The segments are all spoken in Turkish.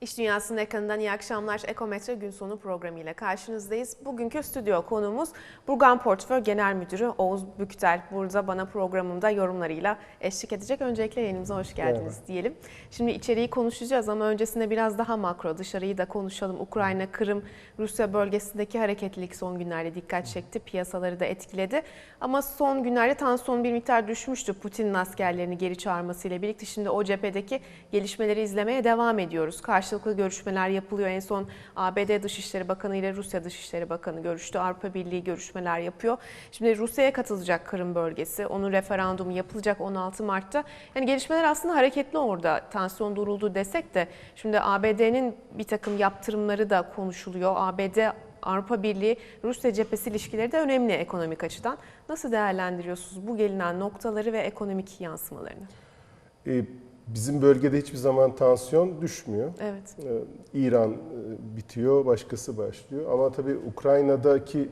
İş Dünyası'nın ekranından iyi akşamlar. Ekometre gün sonu programıyla karşınızdayız. Bugünkü stüdyo konuğumuz Burgan Portföy Genel Müdürü Oğuz Büktel. Burada bana programımda yorumlarıyla eşlik edecek. Öncelikle yayınımıza hoş geldiniz Merhaba. diyelim. Şimdi içeriği konuşacağız ama öncesinde biraz daha makro dışarıyı da konuşalım. Ukrayna, Kırım, Rusya bölgesindeki hareketlilik son günlerde dikkat çekti. Piyasaları da etkiledi. Ama son günlerde tansiyon bir miktar düşmüştü. Putin'in askerlerini geri çağırmasıyla birlikte şimdi o cephedeki gelişmeleri izlemeye devam ediyoruz. Karşılıklı görüşmeler yapılıyor. En son ABD Dışişleri Bakanı ile Rusya Dışişleri Bakanı görüştü. Avrupa Birliği görüşmeler yapıyor. Şimdi Rusya'ya katılacak Kırım bölgesi. Onun referandumu yapılacak 16 Mart'ta. Yani gelişmeler aslında hareketli orada. Tansiyon duruldu desek de şimdi ABD'nin bir takım yaptırımları da konuşuluyor. ABD Avrupa Birliği Rusya cephesi ilişkileri de önemli ekonomik açıdan. Nasıl değerlendiriyorsunuz bu gelinen noktaları ve ekonomik yansımalarını? Ee, Bizim bölgede hiçbir zaman tansiyon düşmüyor. Evet. Ee, İran e, bitiyor, başkası başlıyor. Ama tabii Ukrayna'daki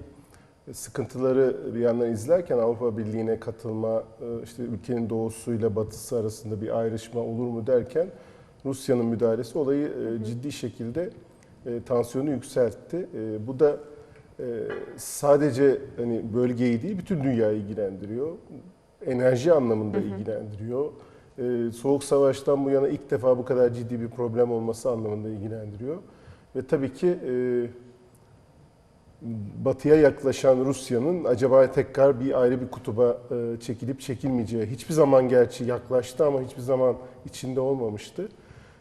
sıkıntıları bir yandan izlerken Avrupa Birliği'ne katılma, e, işte ülkenin doğusuyla batısı arasında bir ayrışma olur mu derken Rusya'nın müdahalesi olayı e, ciddi şekilde tansiyonu yükseltti. Bu da sadece hani bölgeyi değil bütün dünyayı ilgilendiriyor. Enerji anlamında ilgilendiriyor. Ee, Soğuk Savaş'tan bu yana ilk defa bu kadar ciddi bir problem olması anlamında ilgilendiriyor. Ve tabii ki e, batıya yaklaşan Rusya'nın acaba tekrar bir ayrı bir kutuba e, çekilip çekilmeyeceği. Hiçbir zaman gerçi yaklaştı ama hiçbir zaman içinde olmamıştı.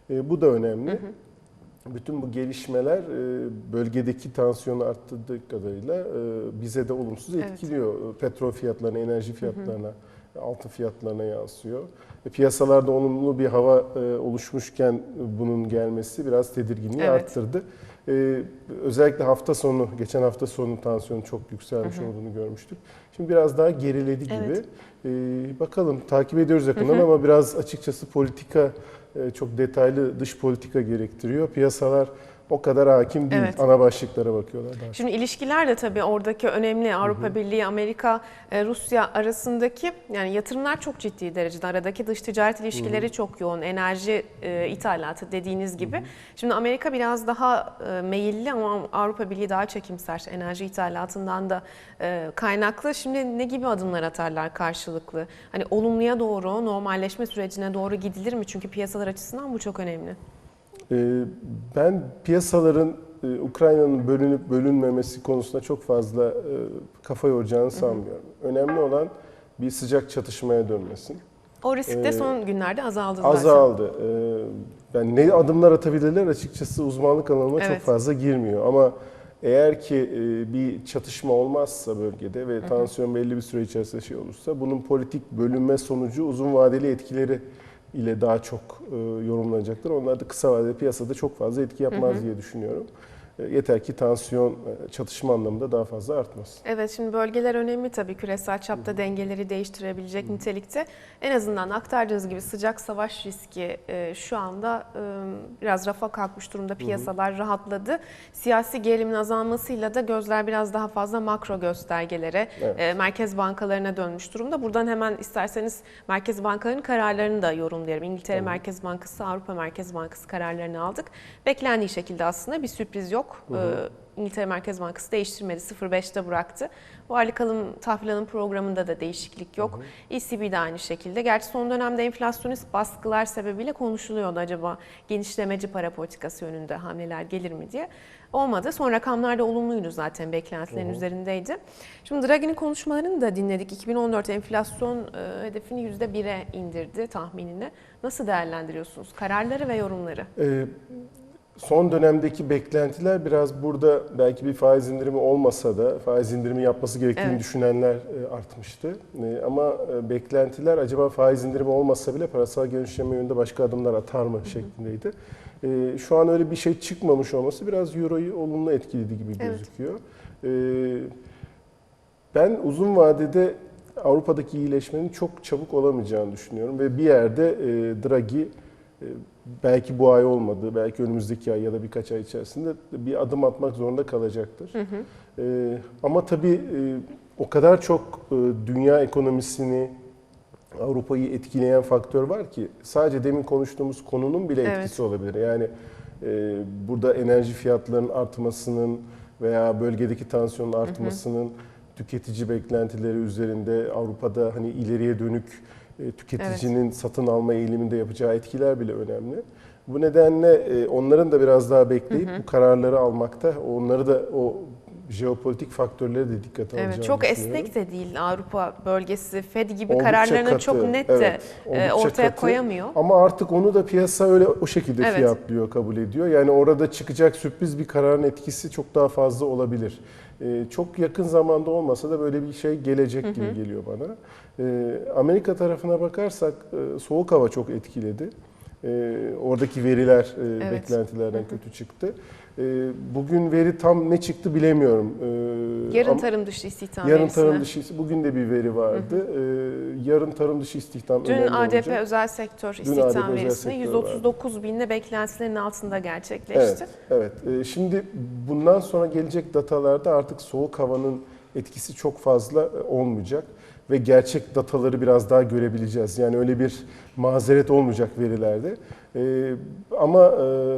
E, bu da önemli. Bütün bu gelişmeler e, bölgedeki tansiyonu arttırdığı kadarıyla e, bize de olumsuz Evet. etkiliyor. Petrol fiyatlarına, enerji fiyatlarına, altın fiyatlarına yansıyor. E, Piyasalarda olumlu bir hava oluşmuşken bunun gelmesi biraz tedirginliği Evet. arttırdı. Özellikle hafta sonu, geçen hafta sonu tansiyonu çok yükselmiş olduğunu görmüştük. Şimdi biraz daha geriledi gibi. Evet. Bakalım takip ediyoruz yakından ama biraz açıkçası politika çok detaylı dış politika gerektiriyor. Piyasalar o kadar hakim değil. Evet. Ana başlıklara bakıyorlar daha. Şimdi ilişkiler de tabii oradaki önemli Avrupa Birliği, Amerika, e, Rusya arasındaki yani yatırımlar çok ciddi derecede. Aradaki dış ticaret ilişkileri çok yoğun. Enerji e, ithalatı dediğiniz gibi. Şimdi Amerika biraz daha e, meyilli ama Avrupa Birliği daha çekimser. Enerji ithalatından da e, kaynaklı. Şimdi ne gibi adımlar atarlar karşılıklı? Hani olumluya doğru, normalleşme sürecine doğru gidilir mi? Çünkü piyasalar açısından bu çok önemli. Ee, Ben piyasaların e, Ukrayna'nın bölünüp bölünmemesi konusunda çok fazla e, kafa yoracağını sanmıyorum. Önemli olan bir sıcak çatışmaya dönmesin. O risk de Ee, son günlerde azaldı zaten. Azaldı. Ee, Ben ne adımlar atabilirler açıkçası uzmanlık alanıma çok Evet. fazla girmiyor. Ama eğer ki e, bir çatışma olmazsa bölgede ve tansiyon belli bir süre içerisinde şey olursa bunun politik bölünme sonucu uzun vadeli etkileri ile daha çok e, yorumlanacaktır. Onlar da kısa vadeli piyasada çok fazla etki yapmaz diye düşünüyorum. E, Yeter ki tansiyon e, çatışma anlamında daha fazla artmasın. Evet şimdi bölgeler önemli tabii küresel çapta dengeleri değiştirebilecek nitelikte. En azından aktardığınız gibi sıcak savaş riski e, şu anda e, biraz rafa kalkmış durumda piyasalar rahatladı. Siyasi gerilimin azalmasıyla da gözler biraz daha fazla makro göstergelere, Evet. e, merkez bankalarına dönmüş durumda. Buradan hemen isterseniz merkez bankalarının kararlarını da yorumlayalım. İngiltere Tamam. Merkez Bankası, Avrupa Merkez Bankası kararlarını aldık. Beklendiği şekilde aslında bir sürpriz yok. Ee, İngiltere Merkez Bankası değiştirmedi, 0.5'te bıraktı. Varlık alım tahvil alım programında da değişiklik yok. ECB de aynı şekilde. Gerçi son dönemde enflasyonist baskılar sebebiyle konuşuluyordu acaba genişlemeci para politikası yönünde hamleler gelir mi diye. Olmadı. Son rakamlar da olumluydu zaten beklentilerin üzerindeydi. Şimdi Draghi'nin konuşmalarını da dinledik. 2014 enflasyon e, hedefini %1'e indirdi tahminini. Nasıl değerlendiriyorsunuz kararları ve yorumları? Ee, Son dönemdeki beklentiler biraz burada belki bir faiz indirimi olmasa da faiz indirimi yapması gerektiğini Evet. düşünenler e, artmıştı. E, Ama e, beklentiler acaba faiz indirimi olmasa bile parasal genişleme yönünde başka adımlar atar mı şeklindeydi. Şu an öyle bir şey çıkmamış olması biraz Euro'yu olumlu etkiledi gibi Evet. gözüküyor. Ben uzun vadede Avrupa'daki iyileşmenin çok çabuk olamayacağını düşünüyorum ve bir yerde Draghi belki bu ay olmadı, belki önümüzdeki ay ya da birkaç ay içerisinde bir adım atmak zorunda kalacaktır. E, ama tabii e, o kadar çok e, dünya ekonomisini, Avrupa'yı etkileyen faktör var ki sadece demin konuştuğumuz konunun bile Evet. etkisi olabilir. Yani e, burada enerji fiyatlarının artmasının veya bölgedeki tansiyonun artmasının tüketici beklentileri üzerinde Avrupa'da hani ileriye dönük e, tüketicinin satın alma eğiliminde yapacağı etkiler bile önemli. Bu nedenle e, onların da biraz daha bekleyip bu kararları almakta, onları da o jeopolitik faktörlere de dikkat alacağını Evet, çok esnek de değil Avrupa bölgesi. Fed gibi Oldukça kararlarını katı, çok net de e, ortaya katı. koyamıyor. Ama artık onu da piyasa öyle o şekilde Evet. fiyatlıyor, kabul ediyor. Yani orada çıkacak sürpriz bir kararın etkisi çok daha fazla olabilir. Ee, çok yakın zamanda olmasa da böyle bir şey gelecek gibi geliyor bana. Ee, Amerika tarafına bakarsak e, soğuk hava çok etkiledi. Ee, oradaki veriler e, Evet. beklentilerden kötü çıktı. Ee, bugün veri tam ne çıktı bilemiyorum. Ee, Yarın tarım dışı istihdam Yarın verisine. tarım dışı bugün de bir veri vardı. Ee, yarın tarım dışı istihdam Dün önemli ADP olacak. özel sektör Dün istihdam ADP özel verisine sektör 139 binle beklentilerin altında gerçekleşti. Evet, evet. Ee, Şimdi bundan sonra gelecek datalarda artık soğuk havanın etkisi çok fazla e, olmayacak ve gerçek dataları biraz daha görebileceğiz. Yani öyle bir mazeret olmayacak verilerde. Ee, Ama e,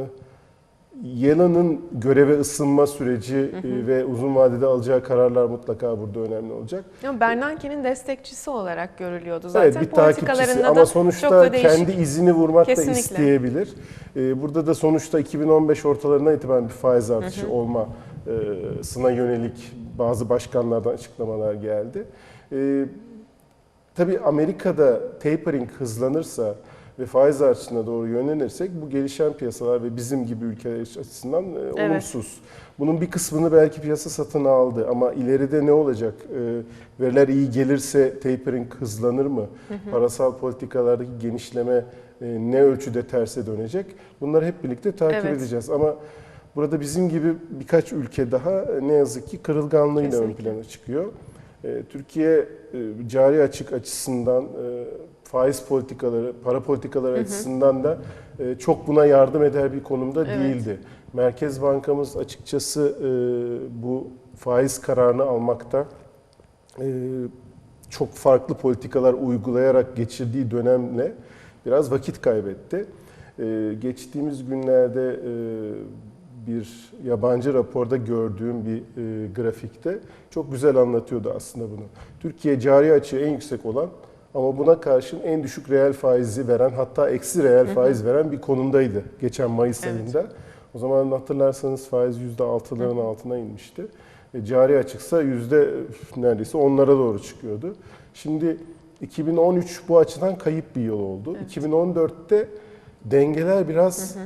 Yellen'ın göreve ısınma süreci e, ve uzun vadede alacağı kararlar mutlaka burada önemli olacak. Ama Bernanke'nin destekçisi olarak görülüyordu zaten. Evet bir takipçisi ama sonuçta kendi izini vurmak Kesinlikle. da isteyebilir. Ee, Burada da sonuçta 2015 ortalarından itibaren bir faiz artışı olma e, sına yönelik bazı başkanlardan açıklamalar geldi. Ee, Tabii Amerika'da tapering hızlanırsa ve faiz artışına doğru yönlenirsek bu gelişen piyasalar ve bizim gibi ülkeler açısından e, olumsuz. Bunun bir kısmını belki piyasa satın aldı ama ileride ne olacak? E, veriler iyi gelirse tapering hızlanır mı? Parasal politikalardaki genişleme e, ne ölçüde terse dönecek? Bunları hep birlikte takip Evet. edeceğiz ama burada bizim gibi birkaç ülke daha e, ne yazık ki kırılganlığıyla ön Kesinlikle. plana çıkıyor. E, Türkiye e, cari açık açısından e, faiz politikaları, para politikaları açısından da çok buna yardım eder bir konumda Evet. değildi. Merkez Bankamız açıkçası bu faiz kararını almakta çok farklı politikalar uygulayarak geçirdiği dönemle biraz vakit kaybetti. Geçtiğimiz günlerde bir yabancı raporda gördüğüm bir e, grafikte çok güzel anlatıyordu aslında bunu. Türkiye cari açığı en yüksek olan ama buna karşın en düşük reel faizi veren hatta eksi reel faiz veren bir konumdaydı geçen Mayıs Evet. ayında. O zaman hatırlarsanız faiz %6'ların altına inmişti. E, cari açıksa yüzde neredeyse onlara doğru çıkıyordu. Şimdi 2013 bu açıdan kayıp bir yıl oldu. 2014'te dengeler biraz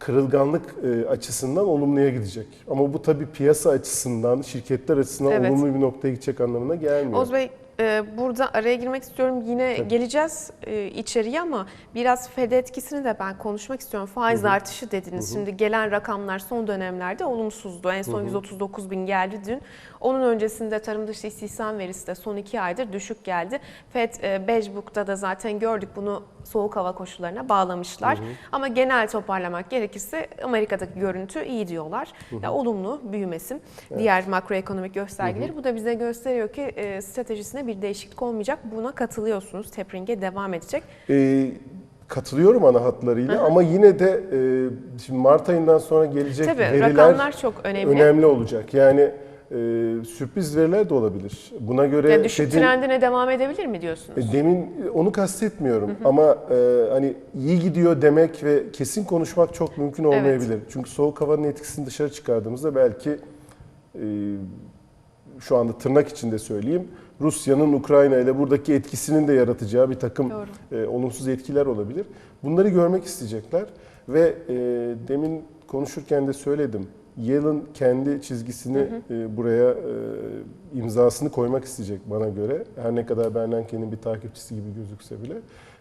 kırılganlık e, açısından olumluya gidecek. Ama bu tabii piyasa açısından, şirketler açısından Evet. olumlu bir noktaya gidecek anlamına gelmiyor. Oz Bey e, burada araya girmek istiyorum. Yine Tabii. geleceğiz e, içeriye ama biraz Fed etkisini de ben konuşmak istiyorum. Faiz artışı dediniz. Şimdi gelen rakamlar son dönemlerde olumsuzdu. En son 139 bin geldi dün. Onun öncesinde tarım dışı istihdam verisi de son iki aydır düşük geldi. Fed e, da zaten gördük bunu soğuk hava koşullarına bağlamışlar. Ama genel toparlamak gerekirse Amerika'daki görüntü iyi diyorlar. Ya, olumlu büyümesin. Diğer makroekonomik göstergeleri. Bu da bize gösteriyor ki e, stratejisine bir değişiklik olmayacak. Buna katılıyorsunuz. Tapering'e devam edecek. E, katılıyorum ana hatlarıyla ama yine de e, şimdi Mart ayından sonra gelecek Tabii veriler rakamlar çok önemli. önemli olacak. Yani e, sürpriz veriler de olabilir. Buna göre Ya düşük Fed'in- trendine devam edebilir mi diyorsunuz? E, Demin onu kastetmiyorum ama e, hani iyi gidiyor demek ve kesin konuşmak çok mümkün olmayabilir. Çünkü soğuk havanın etkisini dışarı çıkardığımızda belki e, şu anda tırnak içinde söyleyeyim Rusya'nın Ukrayna ile buradaki etkisinin de yaratacağı bir takım Doğru. e, olumsuz etkiler olabilir. Bunları görmek isteyecekler ve e, demin konuşurken de söyledim. Yellen kendi çizgisini e, buraya e, imzasını koymak isteyecek bana göre. Her ne kadar Bernanke'nin bir takipçisi gibi gözükse bile.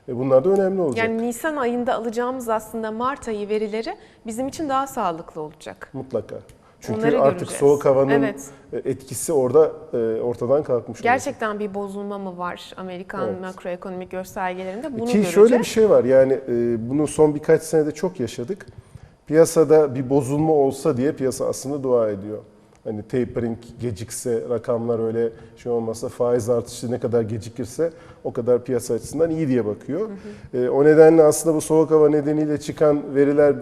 E, bunlar da önemli olacak. Yani Nisan ayında alacağımız aslında Mart ayı verileri bizim için daha sağlıklı olacak. Mutlaka. Çünkü Onları artık göreceğiz. soğuk havanın Evet. e, etkisi orada e, ortadan kalkmış olacak. Gerçekten bir bozulma mı var Amerikan Evet. makroekonomik göstergelerinde? Bunu Ki göreceğiz. şöyle bir şey var yani e, bunu son birkaç senede çok yaşadık. Piyasada bir bozulma olsa diye piyasa aslında dua ediyor. Hani tapering gecikse, rakamlar öyle şey olmasa, faiz artışı ne kadar gecikirse o kadar piyasa açısından iyi diye bakıyor. E, o nedenle aslında bu soğuk hava nedeniyle çıkan veriler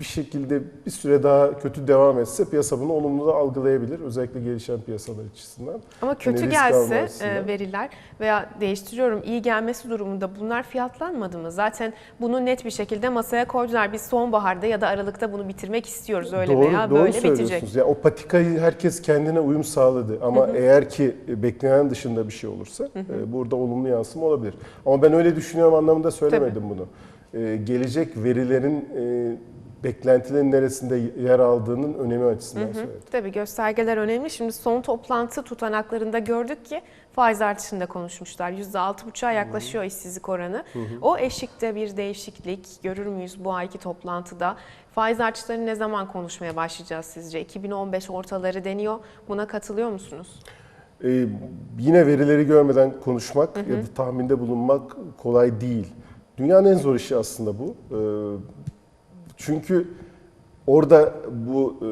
bir şekilde bir süre daha kötü devam etse piyasa bunu olumlu da algılayabilir. Özellikle gelişen piyasalar açısından. Ama kötü risk alma gelse e, veriler veya değiştiriyorum iyi gelmesi durumunda bunlar fiyatlanmadı mı? Zaten bunu net bir şekilde masaya koydular. Biz sonbaharda ya da aralıkta bunu bitirmek istiyoruz öyle doğru, veya doğru böyle bitecek. Ya o patikayı herkes kendine uyum sağladı ama eğer ki beklenen dışında bir şey olursa e, burada olumlu yansıma olabilir. Ama ben öyle düşünüyorum anlamında söylemedim bunu. E, gelecek verilerin e, beklentilerin neresinde yer aldığının önemi açısından söyledim. Tabii göstergeler önemli. Şimdi son toplantı tutanaklarında gördük ki faiz artışında konuşmuşlar. %6,5'a yaklaşıyor işsizlik oranı. O eşikte bir değişiklik görür müyüz bu ayki toplantıda? Faiz artışlarını ne zaman konuşmaya başlayacağız sizce? 2015 ortaları deniyor. Buna katılıyor musunuz? Ee, yine verileri görmeden konuşmak ya da tahminde bulunmak kolay değil. Dünyanın en zor işi aslında bu. Ee, çünkü orada bu e,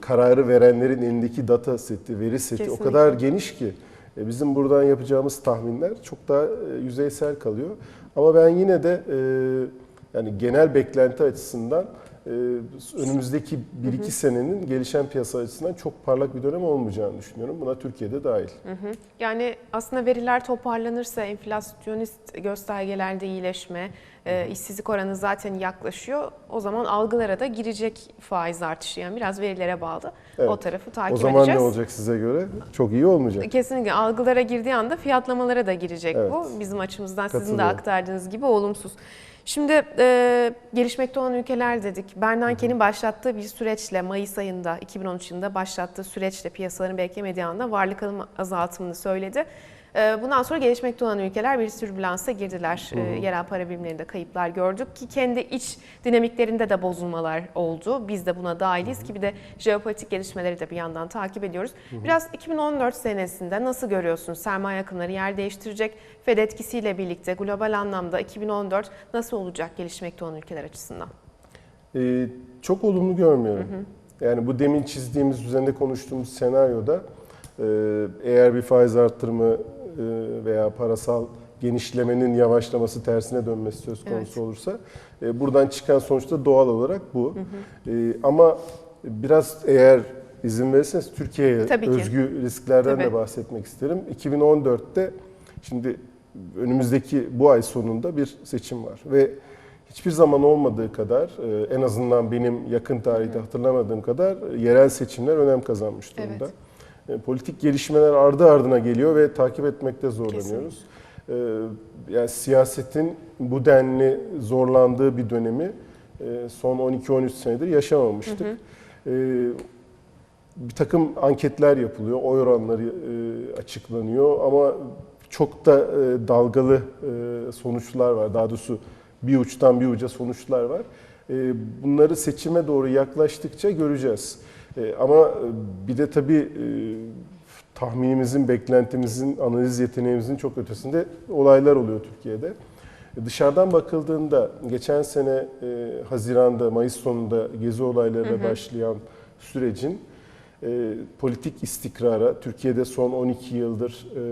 kararı verenlerin elindeki data seti, veri seti Kesinlikle. o kadar geniş ki e, bizim buradan yapacağımız tahminler çok daha e, yüzeysel kalıyor. Ama ben yine de e, yani genel beklenti açısından önümüzdeki 1-2 senenin gelişen piyasa açısından çok parlak bir dönem olmayacağını düşünüyorum. Buna Türkiye'de dahil. Yani aslında veriler toparlanırsa enflasyonist göstergelerde iyileşme, e, işsizlik oranı zaten yaklaşıyor. O zaman algılara da girecek faiz artışı. Yani biraz verilere bağlı. Evet. O tarafı takip O zaman edeceğiz. ne olacak size göre? Çok iyi olmayacak. Kesinlikle algılara girdiği anda fiyatlamalara da girecek Evet. bu. Bizim açımızdan sizin de aktardığınız gibi olumsuz. Şimdi e, gelişmekte olan ülkeler dedik. Bernanke'nin başlattığı bir süreçle Mayıs ayında 2013 yılında başlattığı süreçle piyasaların beklemediği anda varlık alım azaltımını söyledi. E, bundan sonra gelişmekte olan ülkeler bir türbülansa girdiler. E, yerel para birimlerinde kayıplar gördük ki kendi iç dinamiklerinde de bozulmalar oldu. Biz de buna dahiliz ki bir de jeopolitik gelişmeleri de bir yandan takip ediyoruz. Biraz 2014 senesinde nasıl görüyorsunuz? Sermaye akımları yer değiştirecek. Fed etkisiyle birlikte global anlamda 2014 nasıl olacak gelişmekte olan ülkeler açısından? Ee, çok olumlu görmüyorum. Yani bu demin çizdiğimiz, üzerinde konuştuğumuz senaryoda e, eğer bir faiz arttırımı veya parasal genişlemenin yavaşlaması tersine dönmesi söz konusu Evet. olursa e, buradan çıkan sonuç da doğal olarak bu. E, ama biraz eğer izin verirseniz Türkiye'ye özgü risklerden Tabii. de bahsetmek isterim. 2014'te şimdi önümüzdeki bu ay sonunda bir seçim var ve hiçbir zaman olmadığı kadar e, en azından benim yakın tarihte hatırlamadığım kadar e, yerel seçimler önem kazanmış durumda. E, Politik gelişmeler ardı ardına geliyor ve takip etmekte zorlanıyoruz. E, Yani siyasetin bu denli zorlandığı bir dönemi e, son 12-13 senedir yaşamamıştık. E, bir takım anketler yapılıyor, oy oranları e, açıklanıyor ama çok da e, dalgalı e, sonuçlar var. Daha doğrusu bir uçtan bir uca sonuçlar var. E, bunları seçime doğru yaklaştıkça göreceğiz. E, ama e, bir de tabii e, tahminimizin, beklentimizin, analiz yeteneğimizin çok ötesinde olaylar oluyor Türkiye'de. E, Dışarıdan bakıldığında geçen sene e, Haziran'da, Mayıs sonunda gezi olaylarıyla başlayan sürecin e, politik istikrara, Türkiye'de son 12 yıldır e,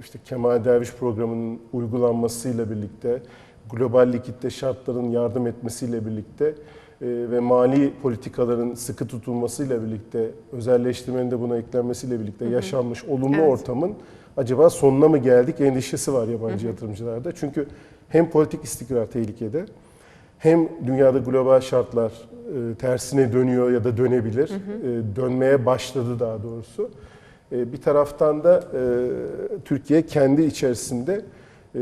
işte Kemal Derviş programının uygulanmasıyla birlikte, global likitte şartların yardım etmesiyle birlikte ve mali politikaların sıkı tutulmasıyla birlikte, özelleştirmenin de buna eklenmesiyle birlikte yaşanmış olumlu Evet. ortamın acaba sonuna mı geldik endişesi var yabancı yatırımcılarda. Çünkü hem politik istikrar tehlikede, hem dünyada global şartlar e, tersine dönüyor ya da dönebilir. E, dönmeye başladı daha doğrusu. E, bir taraftan da e, Türkiye kendi içerisinde e,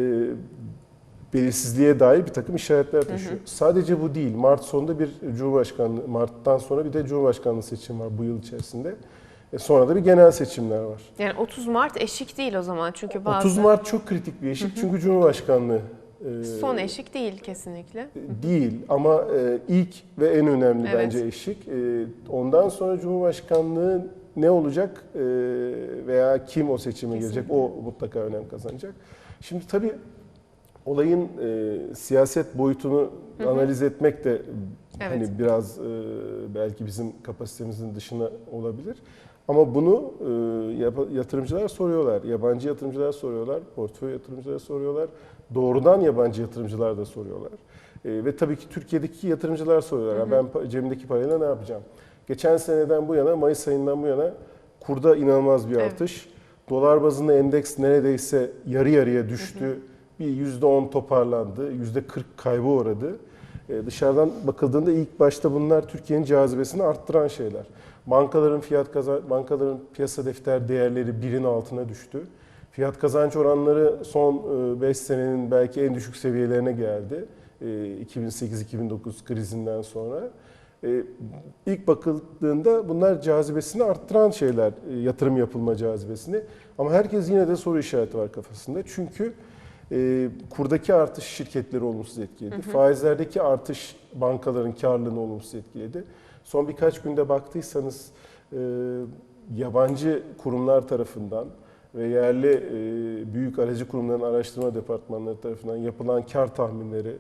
belirsizliğe dair bir takım işaretler taşıyor. Sadece bu değil. Mart sonunda bir Cumhurbaşkanlığı, Mart'tan sonra bir de Cumhurbaşkanlığı seçim var bu yıl içerisinde. E, sonra da bir genel seçimler var. Yani 30 Mart eşik değil o zaman çünkü bazı 30 Mart çok kritik bir eşik çünkü Cumhurbaşkanlığı e, son eşik değil kesinlikle. Değil ama e, ilk ve en önemli Evet. bence eşik. E, ondan sonra Cumhurbaşkanlığı ne olacak e, veya kim o seçime girecek o mutlaka önem kazanacak. Şimdi tabii olayın e, siyaset boyutunu analiz etmek de Evet. hani biraz e, belki bizim kapasitemizin dışına olabilir. Ama bunu e, yatırımcılar soruyorlar, yabancı yatırımcılar soruyorlar, portföy yatırımcılar soruyorlar, doğrudan yabancı yatırımcılar da soruyorlar. E, ve tabii ki Türkiye'deki yatırımcılar soruyorlar. "Ya Ben pa- cebimdeki parayla ne yapacağım? Geçen seneden bu yana, Mayıs ayından bu yana kurda inanılmaz bir Evet. artış. Dolar bazında endeks neredeyse yarı yarıya düştü. Bir %10 toparlandı, %40 kaybı uğradı. E, dışarıdan bakıldığında ilk başta bunlar Türkiye'nin cazibesini arttıran şeyler. Bankaların fiyat kazan bankaların piyasa defter değerleri birin altına düştü. Fiyat kazanç oranları son 5 senenin belki en düşük seviyelerine geldi. E, 2008-2009 krizinden sonra. E, ilk bakıldığında bunlar cazibesini arttıran şeyler, e, yatırım yapılma cazibesini. Ama herkes yine de soru işareti var kafasında. Çünkü e, kurdaki artış şirketleri olumsuz etkiledi. Faizlerdeki artış bankaların karlılığını olumsuz etkiledi. Son birkaç günde baktıysanız e, yabancı kurumlar tarafından ve yerli e, büyük aracı kurumların araştırma departmanları tarafından yapılan kar tahminleri,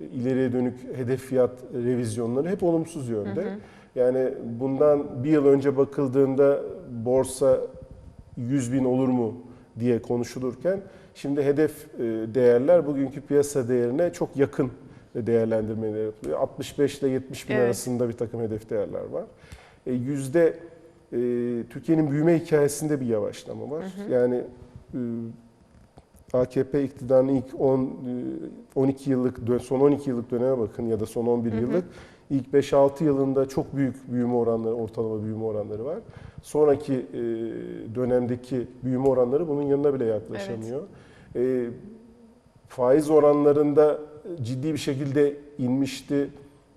e, ileriye dönük hedef fiyat revizyonları hep olumsuz yönde. Yani bundan bir yıl önce bakıldığında borsa 100 bin olur mu diye konuşulurken şimdi hedef e, değerler bugünkü piyasa değerine çok yakın değerlendirmeler yapılıyor. 65 ile 70 bin Evet. arasında bir takım hedef değerler var. E, Yüzde e, Türkiye'nin büyüme hikayesinde bir yavaşlama var. Yani e, AKP iktidarının ilk 10 e, 12 yıllık dö- son 12 yıllık döneme bakın ya da son 11 yıllık ilk 5-6 yılında çok büyük büyüme oranları, ortalama büyüme oranları var. Sonraki e, dönemdeki büyüme oranları bunun yanına bile yaklaşamıyor. E, faiz oranlarında ciddi bir şekilde inmişti.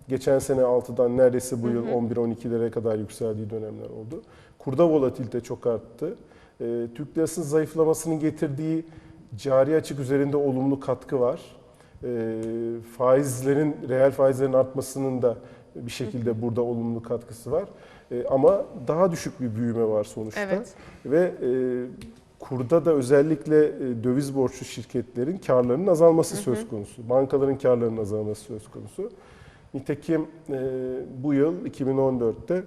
Geçen sene 6'dan neredeyse bu yıl 11-12'lere kadar yükseldiği dönemler oldu. Kurda volatilite çok arttı. E, Türk lirasının zayıflamasının getirdiği cari açık üzerinde olumlu katkı var. E, faizlerin, reel faizlerin artmasının da bir şekilde burada olumlu katkısı var. E, ama daha düşük bir büyüme var sonuçta. Evet. Ve e, kurda da özellikle e, döviz borçlu şirketlerin karlarının azalması söz konusu. Bankaların karlarının azalması söz konusu. Nitekim e, bu yıl 2014'te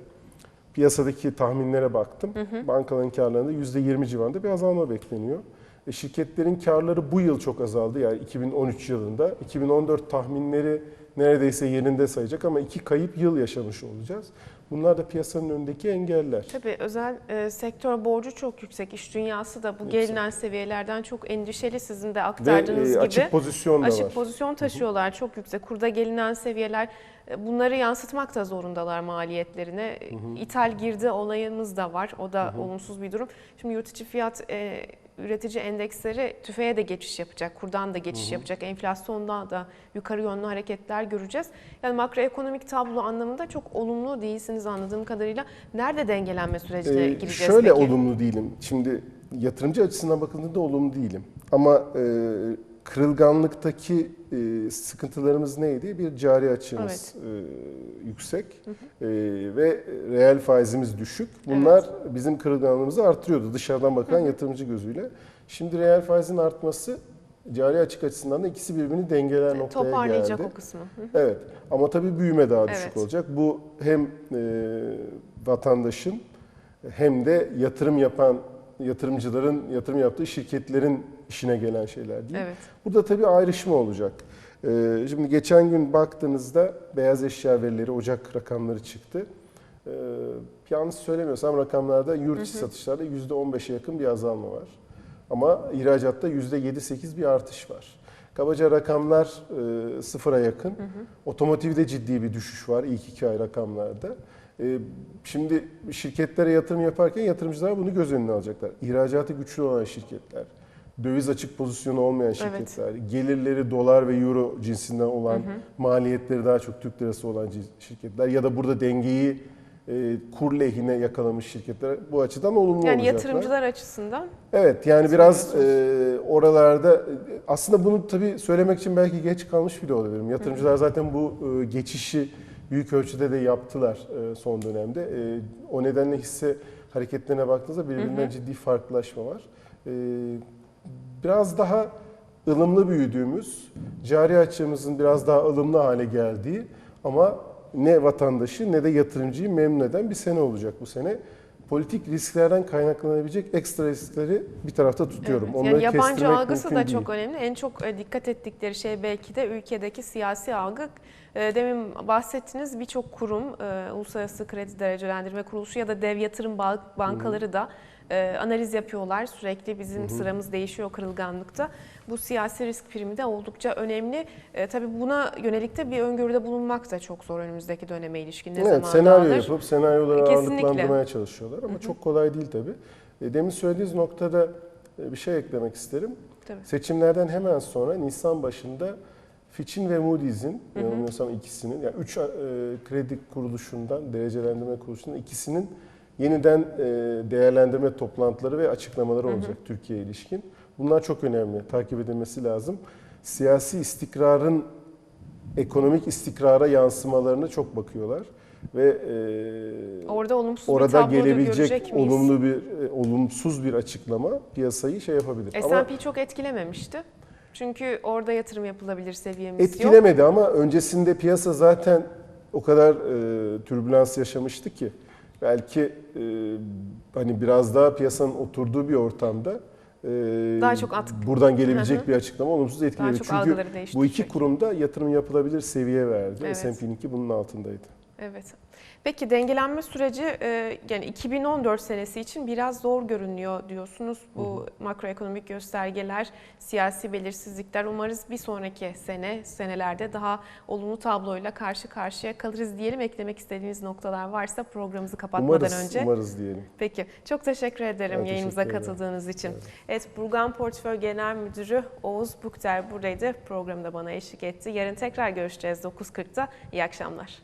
piyasadaki tahminlere baktım. Bankaların karlarında %20 civarında bir azalma bekleniyor. E, şirketlerin karları bu yıl çok azaldı. Yani 2013 yılında. 2014 tahminleri neredeyse yerinde sayacak ama iki kayıp yıl yaşamış olacağız. Bunlar da piyasanın önündeki engeller. Tabii özel e, sektör borcu çok yüksek. İş dünyası da bu Yüksek. gelinen seviyelerden çok endişeli sizin de Ve aktardığınız e, gibi. açık pozisyon da Açık var. pozisyon taşıyorlar çok yüksek. Kurda gelinen seviyeler e, bunları yansıtmak da zorundalar maliyetlerine. E, İthal girdi olayımız da var. O da olumsuz bir durum. Şimdi yurt içi fiyat e, üretici endeksleri tüfeğe de geçiş yapacak. Kurdan da geçiş yapacak. Enflasyonda da yukarı yönlü hareketler göreceğiz. Yani makroekonomik tablo anlamında çok olumlu değilsiniz anladığım kadarıyla. Nerede dengelenme sürecine Ee, gireceğiz şöyle peki? olumlu değilim. Şimdi yatırımcı açısından bakıldığında olumlu değilim. Ama e, kırılganlıktaki e, sıkıntılarımız neydi? Bir cari açığımız e, yüksek e, ve reel faizimiz düşük. Bunlar bizim kırılganlığımızı artırıyordu dışarıdan bakan yatırımcı gözüyle. Şimdi reel faizin artması cari açık açısından da ikisi birbirini dengeler noktaya Toparlayacak geldi. o kısmı. Hı. Evet ama tabii büyüme daha düşük Evet. olacak. Bu hem e, vatandaşın hem de yatırım yapan yatırımcıların yatırım yaptığı şirketlerin işine gelen şeyler değil. Evet. Burada tabii ayrışma olacak. E, şimdi geçen gün baktığınızda beyaz eşya verileri Ocak rakamları çıktı. E, yanlış söylemiyorsam rakamlarda yurt içi satışlarda %15'e yakın bir azalma var. Ama ihracatta %7-8 bir artış var. Kabaca rakamlar e, sıfıra yakın. Otomotivde ciddi bir düşüş var ilk iki ay rakamlarda. E, şimdi şirketlere yatırım yaparken yatırımcılar bunu göz önüne alacaklar. İhracatı güçlü olan şirketler, döviz açık pozisyonu olmayan şirketler, gelirleri dolar ve euro cinsinden olan, maliyetleri daha çok Türk lirası olan şirketler ya da burada dengeyi e, kur lehine yakalamış şirketler bu açıdan olumlu Yani olacaklar. yatırımcılar açısından Evet yani biraz e, oralarda aslında bunu tabii söylemek için belki geç kalmış bile olabilirim. Yatırımcılar zaten bu e, geçişi büyük ölçüde de yaptılar e, son dönemde. E, o nedenle hisse hareketlerine baktığınızda birbirinden ciddi farklılaşma var. E, biraz daha ılımlı büyüdüğümüz, cari açığımızın biraz daha ılımlı hale geldiği ama ne vatandaşı ne de yatırımcıyı memnun eden bir sene olacak bu sene. Politik risklerden kaynaklanabilecek ekstra riskleri bir tarafta tutuyorum. Evet, Onları yani yabancı algısı da mümkün çok değil. önemli. En çok e, dikkat ettikleri şey belki de ülkedeki siyasi algı. E, Demin bahsettiniz birçok kurum, e, Uluslararası Kredi Derecelendirme Kuruluşu ya da dev yatırım ban- bankaları da e, analiz yapıyorlar. Sürekli bizim sıramız değişiyor kırılganlıkta. Bu siyasi risk primi de oldukça önemli. E, tabii buna yönelik de bir öngörüde bulunmak da çok zor önümüzdeki döneme ilişkin. Ne Evet, zaman senaryo alır? yapıp senaryoları Kesinlikle. ağırlıklandırmaya çalışıyorlar ama çok kolay değil tabii. E, Demin söylediğiniz noktada bir şey eklemek isterim. Tabii. Seçimlerden hemen sonra Nisan başında Fitch'in ve Moody's'in, yanılmıyorsam ikisinin, yani üç e, kredi kuruluşundan, derecelendirme kuruluşundan ikisinin yeniden e, değerlendirme toplantıları ve açıklamaları olacak Türkiye'ye ilişkin. Bunlar çok önemli, takip edilmesi lazım. Siyasi istikrarın ekonomik istikrara yansımalarını çok bakıyorlar ve e, Orada olumsuz bir orada da gelebilecek olumlu bir e, olumsuz bir açıklama piyasayı şey yapabilir. S&P çok etkilememişti. Çünkü orada yatırım yapılabilir seviyemiz yok. etkilemedi ama öncesinde piyasa zaten o kadar e, türbülans yaşamıştı ki belki e, hani biraz daha piyasanın oturduğu bir ortamda e, Daha çok at- buradan gelebilecek Hı hı. bir açıklama olumsuz etkiledi. Çünkü bu iki kurumda yatırım yapılabilir seviye verdi. Evet. S&P'ninki bunun altındaydı. Evet. Peki dengelenme süreci e, yani 2014 senesi için biraz zor görünüyor diyorsunuz. Bu makroekonomik göstergeler, siyasi belirsizlikler umarız bir sonraki sene, senelerde daha olumlu tabloyla karşı karşıya kalırız diyelim. Eklemek istediğiniz noktalar varsa programımızı kapatmadan Umarız, önce. umarız diyelim. Peki. Çok teşekkür ederim Ben yayınımıza teşekkür ederim. katıldığınız için. Evet, Burgan Portföy Genel Müdürü Oğuz Bukter buradaydı. Programda bana eşlik etti. Yarın tekrar görüşeceğiz 9.40'da. İyi akşamlar.